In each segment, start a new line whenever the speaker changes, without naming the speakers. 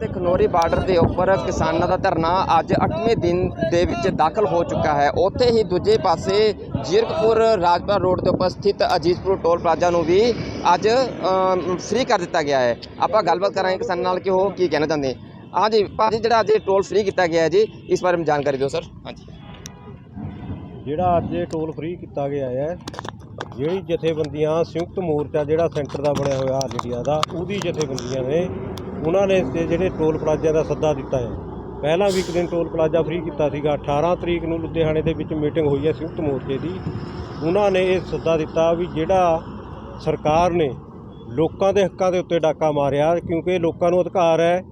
ਤੇ ਖਨੋਰੀ ਬਾਰਡਰ ਦੇ ਉੱਪਰ ਕਿਸਾਨਾਂ ਦਾ ਧਰਨਾ ਅੱਜ 8ਵੇਂ ਦਿਨ ਦੇ ਵਿੱਚ ਦਾਖਲ ਹੋ ਚੁੱਕਾ ਹੈ। ਉੱਥੇ ਹੀ ਦੂਜੇ ਪਾਸੇ ਜੀਰਕਪੁਰ ਰਾਜਪੁਰਾ ਰੋਡ ਦੇ ਉੱਪਰ ਸਥਿਤ ਅਜੀਤਪੁਰ ਟੋਲ ਪਲਾਜ਼ਾ ਨੂੰ ਵੀ ਅੱਜ ਫ੍ਰੀ ਕਰ ਦਿੱਤਾ ਗਿਆ ਹੈ। ਆਪਾਂ ਗੱਲਬਾਤ ਕਰਾਂਗੇ ਕਿਸਾਨਾਂ ਨਾਲ ਕਿ ਉਹ ਕੀ ਕਹਿਣਾ ਚਾਹੁੰਦੇ। ਹਾਂਜੀ, ਭਾਜੀ, ਜਿਹੜਾ ਅੱਜ ਟੋਲ ਫ੍ਰੀ ਕੀਤਾ ਗਿਆ ਹੈ ਜੀ, ਇਸ ਬਾਰੇ ਜਾਣਕਾਰੀ ਦਿਓ, ਸਰ। ਹਾਂਜੀ।
ਜਿਹੜਾ ਅੱਜ ਟੋਲ ਫ੍ਰੀ ਕੀਤਾ ਗਿਆ ਹੈ, ਜਿਹੜੀ ਜਥੇਬੰਦੀਆਂ ਸੰਯੁਕਤ ਮੋਰਚਾ ਜਿਹੜਾ ਸੈਂਟਰ ਦਾ ਬਣਿਆ ਹੋਇਆ, ਆਲ ਇੰਡੀਆ ਦਾ, ਉਹਦੀ ਜਥੇਬੰਦੀਆਂ ਨੇ ਉਹਨਾਂ ਨੇ ਤੇ ਜਿਹੜੇ ਟੋਲ ਪਲਾਜ਼ਾ ਦਾ ਸੱਦਾ ਦਿੱਤਾ ਹੈ। ਪਹਿਲਾਂ ਵੀ ਇੱਕ ਦਿਨ ਟੋਲ ਪਲਾਜ਼ਾ ਫ੍ਰੀ ਕੀਤਾ ਸੀਗਾ। 18 ਤਰੀਕ ਨੂੰ ਲੁਧਿਆਣੇ ਦੇ ਵਿੱਚ ਮੀਟਿੰਗ ਹੋਈ ਹੈ ਸੰਯੁਕਤ ਮੋਰਚੇ ਦੀ। ਉਹਨਾਂ ਨੇ ਇਹ ਸੱਦਾ ਦਿੱਤਾ ਵੀ ਜਿਹੜਾ ਸਰਕਾਰ ਨੇ ਲੋਕਾਂ ਦੇ ਹੱਕਾਂ ਦੇ ਉੱਤੇ ਡਾਕਾ ਮਾਰਿਆ, ਕਿਉਂਕਿ ਲੋਕਾਂ ਨੂੰ ਅਧਿਕਾਰ ਹੈ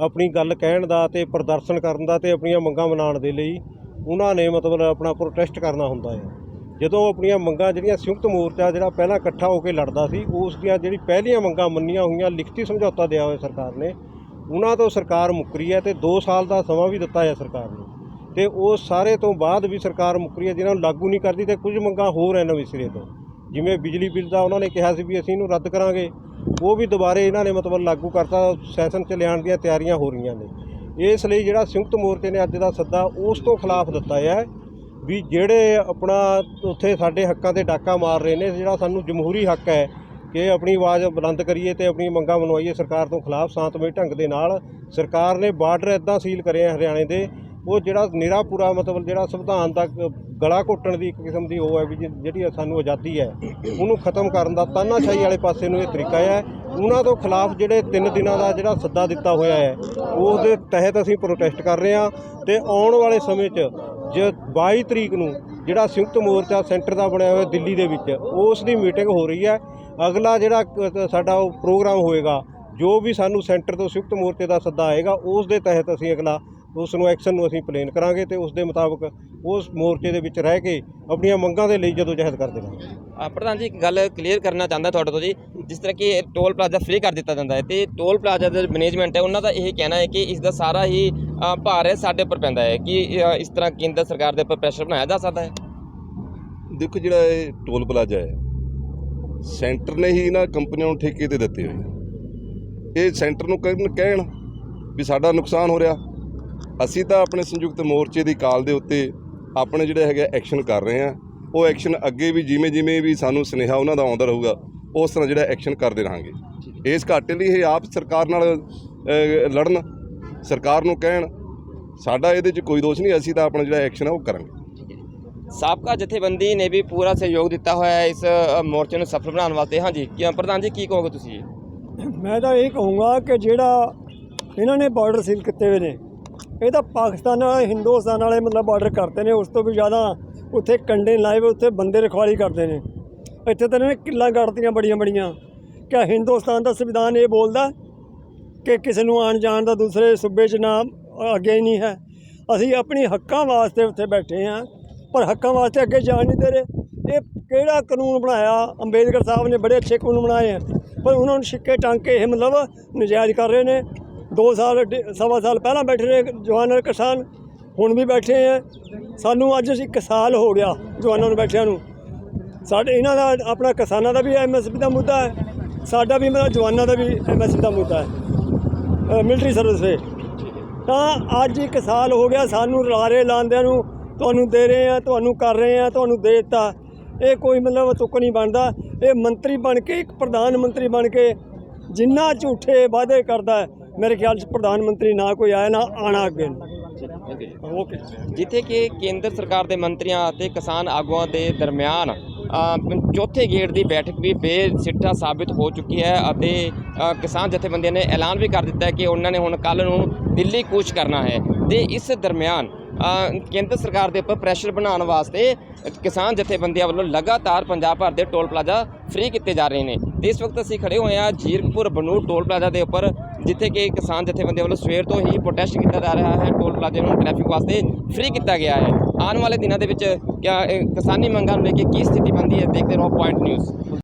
ਆਪਣੀ ਗੱਲ ਕਹਿਣ ਦਾ ਤੇ ਪ੍ਰਦਰਸ਼ਨ ਕਰਨ ਦਾ ਤੇ ਆਪਣੀਆਂ ਮੰਗਾਂ ਮਨਾਉਣ ਦੇ ਲਈ। ਉਹਨਾਂ ਨੇ ਮਤਲਬ ਆਪਣਾ ਪ੍ਰੋਟੈਸਟ ਕਰਨਾ ਹੁੰਦਾ ਹੈ। ਜਦੋਂ ਆਪਣੀਆਂ ਮੰਗਾਂ ਜਿਹੜੀਆਂ ਸੰਯੁਕਤ ਮੋਰਚਾ ਜਿਹੜਾ ਪਹਿਲਾਂ ਇਕੱਠਾ ਹੋ ਕੇ ਲੜਦਾ ਸੀ, ਉਸ ਦੀਆਂ ਜਿਹੜੀ ਪਹਿਲੀਆਂ ਮੰਗਾਂ ਮੰਨੀਆਂ ਹੋਈਆਂ, ਲਿਖਤੀ ਸਮਝੌਤਾ ਦਿਆ ਹੋਇਆ ਸਰਕਾਰ ਨੇ, ਉਹਨਾਂ ਤੋਂ ਸਰਕਾਰ ਮੁੱਕਰੀ ਹੈ ਤੇ 2 ਸਾਲ ਦਾ ਸਮਾਂ ਵੀ ਦਿੱਤਾ ਹੈ ਸਰਕਾਰ ਨੂੰ। ਤੇ ਉਹ ਸਾਰੇ ਤੋਂ ਬਾਅਦ ਵੀ ਸਰਕਾਰ ਮੁੱਕਰੀ ਹੈ ਜਿਹਨਾਂ ਨੂੰ ਲਾਗੂ ਨਹੀਂ ਕਰਦੀ ਤੇ ਕੁਝ ਮੰਗਾਂ ਹੋਰ ਹੈ ਨਵੇਂ ਸਿਰੇ ਤੋਂ। ਜਿਵੇਂ ਬਿਜਲੀ ਬਿੱਲ ਦਾ ਉਹਨਾਂ ਨੇ ਕਿਹਾ ਸੀ ਵੀ ਅਸੀਂ ਇਹਨੂੰ ਰੱਦ ਕਰਾਂਗੇ, ਉਹ ਵੀ ਦੁਬਾਰੇ ਇਹਨਾਂ ਨੇ ਮਤਲਬ ਲਾਗੂ ਕਰਤਾ, ਸੈਸ਼ਨ ਚ ਲਿਆਉਣ ਦੀਆਂ ਤਿਆਰੀਆਂ ਹੋ ਰਹੀਆਂ ਨੇ। ਇਸ ਲਈ ਜਿਹੜਾ ਸੰਯੁਕਤ ਮੋਰਚੇ ਨੇ ਅੱਜ ਦਾ ਸੱਦਾ, ਉਸ ਤੋਂ ਖਿਲਾਫ ਦਿੱਤਾ ਹੈ। ਵੀ ਜਿਹੜੇ ਆਪਣਾ ਉੱਥੇ ਸਾਡੇ ਹੱਕਾਂ ਤੇ ਡਾਕਾ ਮਾਰ ਰਹੇ ਨੇ, ਜਿਹੜਾ ਸਾਨੂੰ ਜਮਹੂਰੀ ਹੱਕ ਹੈ ਕਿ ਆਪਣੀ ਆਵਾਜ਼ ਬੁਲੰਦ ਕਰੀਏ ਤੇ ਆਪਣੀ ਮੰਗਾਂ ਮਨਵਾਈਏ ਸਰਕਾਰ ਤੋਂ ਖਿਲਾਫ ਸ਼ਾਂਤਮਈ ਢੰਗ ਦੇ ਨਾਲ। ਸਰਕਾਰ ਨੇ ਬਾਰਡਰ ਇਦਾਂ ਸੀਲ ਕਰੇ ਆ ਹਰਿਆਣੇ ਦੇ। ਉਹ ਜਿਹੜਾ ਨਿਰਾ ਪੂਰਾ ਮਤਲਬ ਜਿਹੜਾ ਸੰਵਿਧਾਨ ਦਾ ਗਲਾ ਘੁੱਟਣ ਦੀ ਇੱਕ ਕਿਸਮ ਦੀ ਉਹ ਹੈ ਵੀ ਜਿਹੜੀ ਸਾਨੂੰ ਆਜ਼ਾਦੀ ਹੈ, ਉਹਨੂੰ ਖਤਮ ਕਰਨ ਦਾ ਤਾਨਾਸ਼ਾਹੀ ਵਾਲੇ ਪਾਸੇ ਨੂੰ ਇਹ ਤਰੀਕਾ ਹੈ। ਉਹਨਾਂ ਤੋਂ ਖਿਲਾਫ ਜਿਹੜੇ ਤਿੰਨ ਦਿਨਾਂ ਦਾ ਜਿਹੜਾ ਸੱਦਾ ਦਿੱਤਾ ਹੋਇਆ ਹੈ ਉਸ ਦੇ ਤਹਿਤ ਅਸੀਂ ਪ੍ਰੋਟੈਸਟ ਕਰ ਰਹੇ ਹਾਂ ਤੇ ਆਉਣ ਵਾਲੇ ਸਮੇਂ 'ਚ ਜ 22 ਤਰੀਕ ਨੂੰ ਜਿਹੜਾ ਸੰਯੁਕਤ ਮੋਰਚਾ ਸੈਂਟਰ ਦਾ ਬਣਿਆ ਹੋਇਆ ਦਿੱਲੀ ਦੇ ਵਿੱਚ, ਉਸ ਦੀ ਮੀਟਿੰਗ ਹੋ ਰਹੀ ਹੈ। ਅਗਲਾ ਜਿਹੜਾ ਸਾਡਾ ਉਹ ਪ੍ਰੋਗਰਾਮ ਹੋਏਗਾ, ਜੋ ਵੀ ਸਾਨੂੰ ਸੈਂਟਰ ਤੋਂ ਸੰਯੁਕਤ ਮੋਰਚੇ ਦਾ ਸੱਦਾ ਆਏਗਾ, ਉਸ ਦੇ ਤਹਿਤ ਅਸੀਂ ਅਗਲਾ, ਉਸ ਨੂੰ ਐਕਸ਼ਨ ਨੂੰ ਅਸੀਂ ਪਲੇਨ ਕਰਾਂਗੇ ਤੇ ਉਸ ਦੇ ਮੁਤਾਬਕ ਉਸ ਮੋਰਚੇ ਦੇ ਵਿੱਚ ਰਹਿ ਕੇ ਆਪਣੀਆਂ ਮੰਗਾਂ ਦੇ ਲਈ ਜਦੋਂ ਜਹਿਦ ਕਰ ਰਹਾਂਗੇ
ਪ੍ਰਧਾਨ ਜੀ, ਇੱਕ ਗੱਲ ਕਲੀਅਰ ਕਰਨਾ ਚਾਹੁੰਦਾ ਤੁਹਾਡੇ ਤੋਂ ਜੀ, ਜਿਸ ਤਰ੍ਹਾਂ ਕਿ ਟੋਲ ਪਲਾਜ਼ਾ ਫ੍ਰੀ ਕਰ ਦਿੱਤਾ ਜਾਂਦਾ ਹੈ ਤੇ ਟੋਲ ਪਲਾਜ਼ਾ ਦਾ ਮੈਨੇਜਮੈਂਟ ਹੈ, ਉਹਨਾਂ ਦਾ ਇਹ ਕਹਿਣਾ ਹੈ ਕਿ ਇਸ ਦਾ ਸਾਰਾ ਹੀ ਭਾਰ ਹੈ ਸਾਡੇ ਉੱਪਰ ਪੈਂਦਾ ਹੈ। ਕਿ ਇਸ ਤਰ੍ਹਾਂ ਕੇਂਦਰ ਸਰਕਾਰ ਦੇ ਉੱਪਰ ਪ੍ਰੈਸ਼ਰ ਬਣਾਇਆ ਜਾ ਸਕਦਾ ਹੈ?
ਦੇਖੋ ਜਿਹੜਾ ਇਹ ਟੋਲ ਪਲਾਜ਼ਾ ਹੈ ਸੈਂਟਰ ਨੇ ਹੀ ਇਹਨਾਂ ਕੰਪਨੀਆਂ ਨੂੰ ਠੇਕੇ ਤੇ ਦਿੱਤੇ ਹੋਏ। ਇਹ ਸੈਂਟਰ ਨੂੰ ਕਹਿਣ ਕਹਿਣ ਵੀ ਸਾਡਾ ਨੁਕਸਾਨ ਹੋ ਰਿਹਾ। ਅਸੀਂ ਤਾਂ ਆਪਣੇ ਸੰਯੁਕਤ ਮੋਰਚੇ ਦੀ ਕਾਲ ਦੇ ਉੱਤੇ ਆਪਣੇ ਜਿਹੜੇ ਹੈਗੇ ਐਕਸ਼ਨ ਕਰ ਰਹੇ ਆ। ਉਹ ਐਕਸ਼ਨ ਅੱਗੇ ਵੀ ਜਿਵੇਂ ਜਿਵੇਂ ਵੀ ਸਾਨੂੰ ਸੁਨੇਹਾ ਉਹਨਾਂ ਦਾ ਆਉਂਦਾ ਰਹੂਗਾ ਉਸ ਤਰ੍ਹਾਂ ਜਿਹੜਾ ਐਕਸ਼ਨ ਕਰਦੇ ਰਹਾਂਗੇ। ਇਸ ਘਾਟੇ ਲਈ ਇਹ ਆਪ ਸਰਕਾਰ ਨਾਲ ਲੜਨ ਸਰਕਾਰ ਨੂੰ ਕਹਿਣ ਸਾਡਾ ਇਹਦੇ 'ਚ ਕੋਈ ਦੋਸ਼ ਨਹੀਂ ਅਸੀਂ ਤਾਂ ਆਪਣਾ ਜਿਹੜਾ ਐਕਸ਼ਨ ਹੈ ਉਹ ਕਰਾਂਗੇ।
ਸਾਬਕਾ ਜਥੇਬੰਦੀ ਨੇ ਵੀ ਪੂਰਾ ਸਹਿਯੋਗ ਦਿੱਤਾ ਹੋਇਆ ਹੈ ਇਸ ਮੋਰਚੇ ਨੂੰ ਸਫਲ ਬਣਾਉਣ ਵਾਸਤੇ ਹਾਂਜੀ? ਕੀ ਪ੍ਰਧਾਨ ਜੀ ਕੀ ਕਹੋਗੇ ਤੁਸੀਂ?
ਮੈਂ ਤਾਂ ਇਹ ਕਹੂੰਗਾ ਕਿ ਜਿਹੜਾ ਇਹਨਾਂ ਨੇ ਬਾਰਡਰ ਸੀਲ ਕੀਤੇ ਹੋਏ ਨੇ ਇਹ ਤਾਂ ਪਾਕਿਸਤਾਨ ਨਾਲ ਹਿੰਦੁਸਤਾਨ ਵਾਲੇ ਮਤਲਬ ਬਾਰਡਰ ਕਰਦੇ ਨੇ ਉਸ ਤੋਂ ਵੀ ਜ਼ਿਆਦਾ ਉੱਥੇ ਕੰਡੇ ਲਾਏ ਹੋਏ ਉੱਥੇ ਬੰਦੇ ਰਖਵਾਲੀ ਕਰਦੇ ਨੇ। ਇੱਥੇ ਤਾਂ ਇਹਨਾਂ ਨੇ ਕਿੱਲਾਂ ਕੱਢਤੀਆਂ ਬੜੀਆਂ ਬੜੀਆਂ ਕਿ ਹਿੰਦੁਸਤਾਨ ਦਾ ਸੰਵਿਧਾਨ ਇਹ ਬੋਲਦਾ ਕਿ ਕਿਸੇ ਨੂੰ ਆਣ ਜਾਣ ਦਾ ਦੂਸਰੇ ਸੂਬੇ 'ਚ ਨਾ ਅੱਗੇ ਹੀ ਨਹੀਂ ਹੈ। ਅਸੀਂ ਆਪਣੀ ਹੱਕਾਂ ਵਾਸਤੇ ਉੱਥੇ ਬੈਠੇ ਹਾਂ, ਪਰ ਹੱਕਾਂ ਵਾਸਤੇ ਅੱਗੇ ਜਾਣ ਨਹੀਂ ਦੇ ਰਹੇ। ਇਹ ਕਿਹੜਾ ਕਾਨੂੰਨ ਬਣਾਇਆ? ਅੰਬੇਦਕਰ ਸਾਹਿਬ ਨੇ ਬੜੇ ਅੱਛੇ ਕਾਨੂੰਨ ਬਣਾਏ ਆ, ਪਰ ਉਹਨਾਂ ਨੂੰ ਛਿੱਕੇ ਟੰਗ ਕੇ ਇਹ ਮਤਲਬ ਨਜਾਇਜ਼ ਕਰ ਰਹੇ ਨੇ। 2 ਸਾਲ ਸਵਾ ਸਾਲ ਪਹਿਲਾਂ ਬੈਠੇ ਰਹੇ ਜਵਾਨ ਔਰ ਕਿਸਾਨ, ਹੁਣ ਵੀ ਬੈਠੇ ਆ। ਸਾਨੂੰ ਅੱਜ ਇੱਕ ਸਾਲ ਹੋ ਗਿਆ ਜਵਾਨਾਂ ਨੂੰ ਬੈਠਿਆਂ ਨੂੰ। ਸਾਡੇ, ਇਹਨਾਂ ਦਾ ਆਪਣਾ ਕਿਸਾਨਾਂ ਦਾ ਵੀ ਐਮਐਸਪੀ ਦਾ ਮੁੱਦਾ ਹੈ, ਸਾਡਾ ਵੀ ਮਤਲਬ ਜਵਾਨਾਂ ਦਾ ਵੀ ਐਮਐਸਪੀ ਦਾ ਮੁੱਦਾ ਹੈ। ਮਿਲਟਰੀ ਸਰਵਿਸ ਦੇ ਤਾਂ। ਅੱਜ ਇੱਕ ਸਾਲ ਹੋ ਗਿਆ ਸਾਨੂੰ ਲਾਰੇ ਲਾਉਂਦਿਆਂ ਨੂੰ ਤੁਹਾਨੂੰ ਦੇ ਰਹੇ ਆ ਤੁਹਾਨੂੰ ਕਰ ਰਹੇ ਆ ਤੁਹਾਨੂੰ ਦੇ ਦਿੱਤਾ। ਇਹ ਕੋਈ ਮਤਲਬ ਤੁੱਕ ਨਹੀਂ ਬਣਦਾ। ਇਹ ਮੰਤਰੀ ਬਣ ਕੇ ਇੱਕ ਪ੍ਰਧਾਨ ਮੰਤਰੀ ਬਣ ਕੇ ਜਿੰਨਾ ਝੂਠੇ ਵਾਅਦੇ ਕਰਦਾ ਮੇਰੇ ਖਿਆਲ 'ਚ ਪ੍ਰਧਾਨ ਮੰਤਰੀ ਨਾ ਕੋਈ ਆਇਆ ਨਾ ਆਣਾ ਅੱਗੇ। ਓਕੇ।
ਜਿੱਥੇ ਕਿ ਕੇਂਦਰ ਸਰਕਾਰ ਦੇ ਮੰਤਰੀਆਂ ਅਤੇ ਕਿਸਾਨ ਆਗੂਆਂ ਦੇ ਦਰਮਿਆਨ ਚੌਥੇ ਗੇੜ ਦੀ ਬੈਠਕ ਵੀ ਬੇਸਿੱਟਾ ਸਾਬਿਤ ਹੋ ਚੁੱਕੀ ਹੈ ਅਤੇ ਕਿਸਾਨ ਜਥੇਬੰਦੀਆਂ ਨੇ ਐਲਾਨ ਵੀ ਕਰ ਦਿੱਤਾ ਹੈ ਕਿ ਉਹਨਾਂ ਨੇ ਹੁਣ ਕੱਲ ਨੂੰ ਦਿੱਲੀ ਕੂਚ ਕਰਨਾ ਹੈ। ਤੇ ਇਸ ਦਰਮਿਆਨ ਕੇਂਦਰ ਸਰਕਾਰ ਦੇ ਉੱਪਰ ਪ੍ਰੈਸ਼ਰ ਬਣਾਉਣ ਵਾਸਤੇ ਕਿਸਾਨ ਜਥੇਬੰਦੀਆਂ ਵੱਲੋਂ ਲਗਾਤਾਰ ਪੰਜਾਬ ਭਰ ਦੇ ਟੋਲ ਪਲਾਜ਼ਾ ਫ੍ਰੀ ਕੀਤੇ ਜਾ ਰਹੇ ਨੇ। ਤੇ ਇਸ ਵਕਤ ਅਸੀਂ ਖੜੇ ਹੋਏ ਹਾਂ ਜੀਰਕਪੁਰ ਬਨੂੜ ਟੋਲ ਪਲਾਜ਼ਾ ਦੇ ਉੱਪਰ ਜਿੱਥੇ ਕਿ ਕਿਸਾਨ ਜਥੇਬੰਦੀਆਂ ਵੱਲੋਂ ਸਵੇਰ ਤੋਂ ਹੀ ਪ੍ਰੋਟੈਸਟ ਕੀਤਾ ਜਾ ਰਿਹਾ ਹੈ। ਟੋਲ ਪਲਾਜ਼ੇ ਨੂੰ ਟ੍ਰੈਫਿਕ ਵਾਸਤੇ ਫ੍ਰੀ ਕੀਤਾ ਗਿਆ ਹੈ। ਆਉਣ ਵਾਲੇ ਦਿਨਾਂ ਦੇ ਵਿੱਚ ਕਿਆ ਕਿਸਾਨੀ ਮੰਗਾਂ ਨੂੰ ਲੈ ਕੇ ਕੀ ਸਥਿਤੀ ਬਣਦੀ ਹੈ, ਦੇਖਦੇ ਰਹੋ ਪੁਆਇੰਟ ਨਿਊਜ਼